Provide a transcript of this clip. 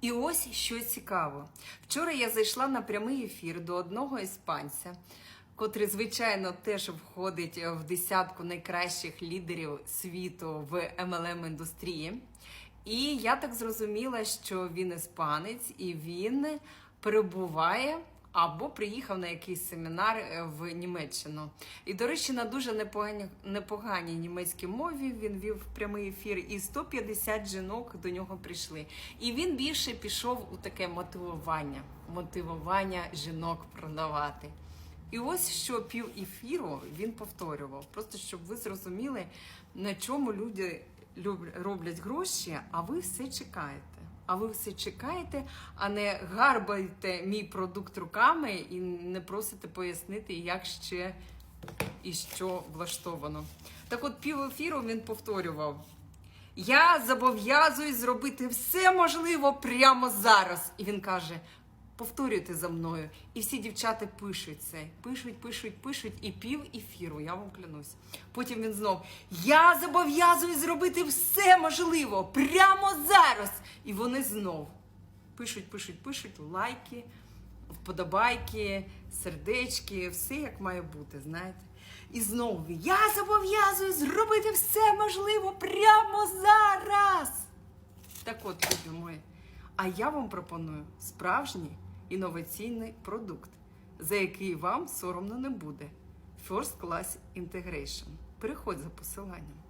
І ось що цікаво. Вчора я зайшла на прямий ефір до одного іспанця, котрий, звичайно, теж входить в десятку найкращих лідерів світу в MLM індустрії. І я так зрозуміла, що він іспанець і він перебуває або приїхав на якийсь семінар е, в Німеччину. І, до речі, на дуже непогані, непоганій німецькій мові він вів прямий ефір, і 150 жінок до нього прийшли. І він більше пішов у таке мотивування, мотивування жінок продавати. І ось що пів ефіру він повторював, просто щоб ви зрозуміли, на чому люди роблять гроші, а ви все чекаєте. А ви все чекаєте, а не гарбаєте мій продукт руками і не просите пояснити, як ще і що влаштовано. Так от пів ефіру він повторював. Я зобов'язуюсь зробити все можливо прямо зараз. І він каже: повторюйте за мною. І всі дівчата пишуть це. Пишуть, пишуть, пишуть, і пів ефіру, я вам клянусь. Потім він знов: Я зобов'язуюсь зробити все можливо прямо зараз. І вони знов пишуть, пишуть, пишуть лайки, вподобайки, сердечки, все як має бути, знаєте. І знову я зобов'язуюсь зробити все можливо прямо зараз. Так от, любі мої, а я вам пропоную справжній інноваційний продукт, за який вам соромно не буде. First Class Integration. Переходь за посиланням.